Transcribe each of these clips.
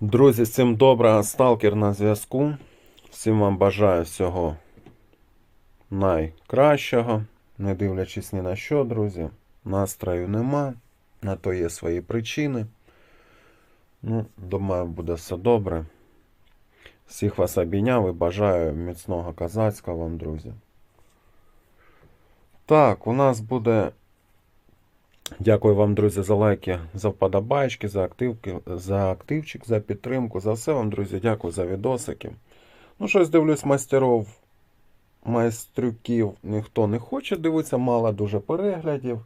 Друзі, всім доброго, сталкер на зв'язку. Всім вам бажаю всього найкращого. Не дивлячись ні на що, друзі. Настрою нема. На то є свої причини. Ну, думаю, буде все добре. Всіх вас обійняв і бажаю міцного козацького вам, друзі. Так, у нас буде Дякую вам, друзі, за лайки, за вподобайки, за активки, за активчик, за підтримку. За все вам, друзі, дякую за відосики. Ну, щось дивлюсь, майстеров, майстрюків ніхто не хоче дивитися, мало дуже переглядів,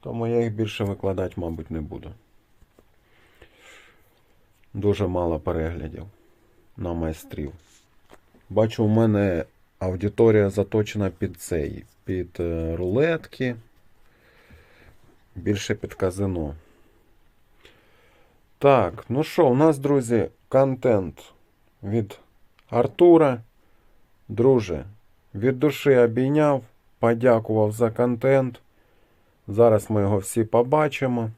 тому я їх більше викладати, мабуть, не буду. Дуже мало переглядів на майстрів. Бачу, у мене аудиторія заточена під цей, під е, рулетки більше під казино. Так, ну що, у нас, друзі, контент від Артура. Друже, від душі обійняв, подякував за контент. Зараз ми його всі побачимо.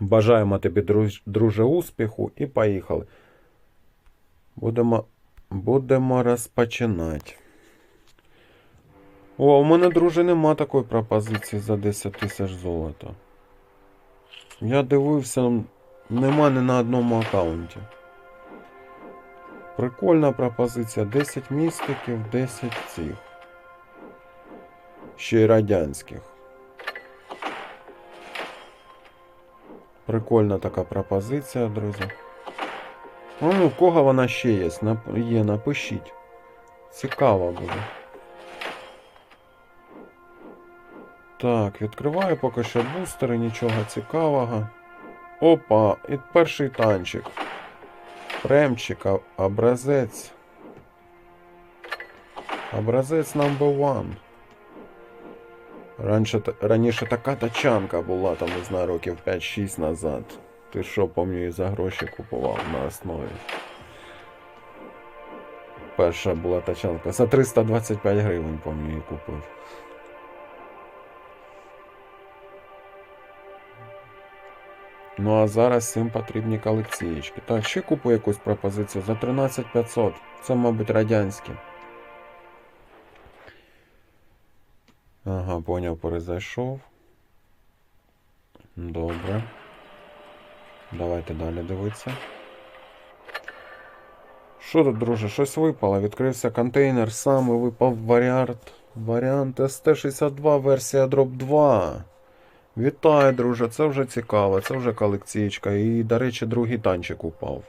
Бажаємо тобі, друж- друже, успіху і поїхали. Будемо, будемо розпочинати. О, у мене, друже, нема такої пропозиції за 10 тисяч золота. Я дивився, нема ні на одному аккаунті. Прикольна пропозиція. 10 містиків, 10 цих. Ще й радянських. Прикольна така пропозиція, друзі. А ну, в кого вона ще є? Є, напишіть. Цікаво буде. Так, відкриваю поки що бустери, нічого цікавого. Опа, і перший танчик. Премчик, образець. Образець number one. Раніше, раніше така тачанка була, там, не знаю, років 5-6 назад. Ти що, пам'ятаю, за гроші купував на основі. Перша була тачанка. За 325 гривень, пам'ятаю, купив. Ну а зараз всім потрібні колекційки. Так, ще купу якусь пропозицію за 13500. Це, мабуть, радянські. Ага, поняв, перезайшов. Добре. Давайте далі дивитися. Що тут, друже, щось випало? Відкрився контейнер, саме випав варіант. Варіант ST62 версія Drop 2. Вітаю, друже, це вже цікаво, це вже колекційка. І, до речі, другий танчик упав.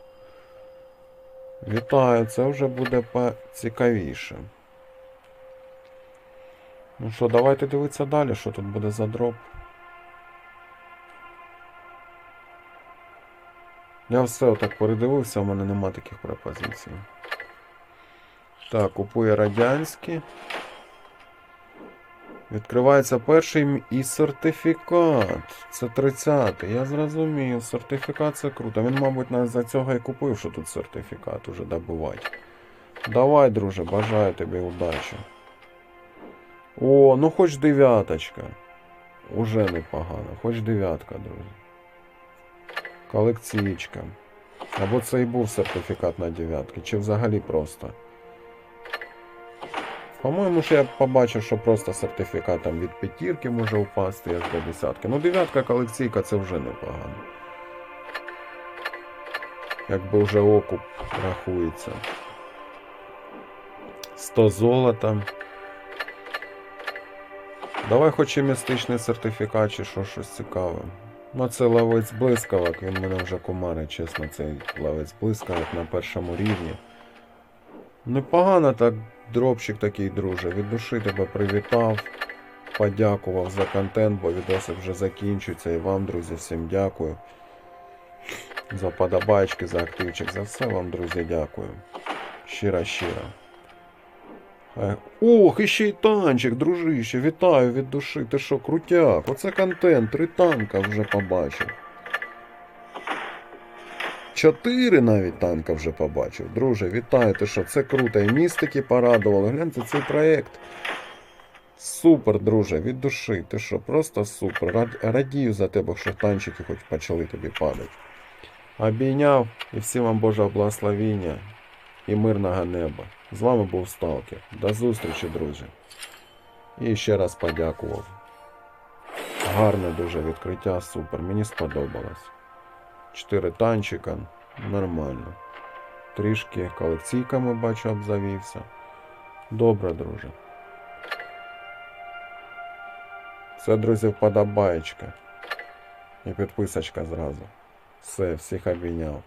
Вітаю, це вже буде поцікавіше. Ну що, давайте дивитися далі, що тут буде за дроп. Я все отак передивився, у мене нема таких пропозицій. Так, купує радянські. Відкривається перший і сертифікат. Це 30-й. Я зрозумів. Сертифікат це круто. Він, мабуть, навіть за цього і купив, що тут сертифікат уже добувати. Давай, друже, бажаю тобі удачі. О, ну хоч дев'яточка. Уже непогано. Хоч дев'ятка, друзі. Колекційка. Або це і був сертифікат на дев'ятки, чи взагалі просто. По-моєму, ж я побачив, що просто сертифікат там від п'ятірки може упасти аж до десятки. Ну, дев'ятка колекційка це вже непогано. Якби вже окуп рахується. 100 золота. Давай хоч і містичний сертифікат, чи що щось цікаве. Ну, це ловець блискавок, він мене вже кумарить, чесно, цей ловець блискавок на першому рівні. Непогано так, дропчик такий, друже. Від душі тебе привітав. Подякував за контент, бо відоси вже закінчуються. І вам, друзі, всім дякую. За подобайки, за активчик, за все вам, друзі, дякую. Щиро, щиро. Е, Ох, і ще й танчик, дружище, вітаю від душі. Ти що, крутяк? Оце контент, три танка вже побачив. Чотири навіть танка вже побачив. Друже, вітаю, ти що, це круто. І містики порадували. Гляньте цей проєкт. Супер, друже, від душі. Ти що, просто супер. Рад- Радію за тебе, що танчики хоч почали тобі падати. Обійняв і всім вам Божого благословіння і мирного неба. З вами був Сталкер. До зустрічі, друзі. І ще раз подякував. Гарне дуже відкриття, супер. Мені сподобалось. Чотири танчика, нормально. Трішки колекційками бачу обзавівся. Добре, друже. Це, друзі, вподобаєчка. І підписочка зразу. Все, всіх обійняв.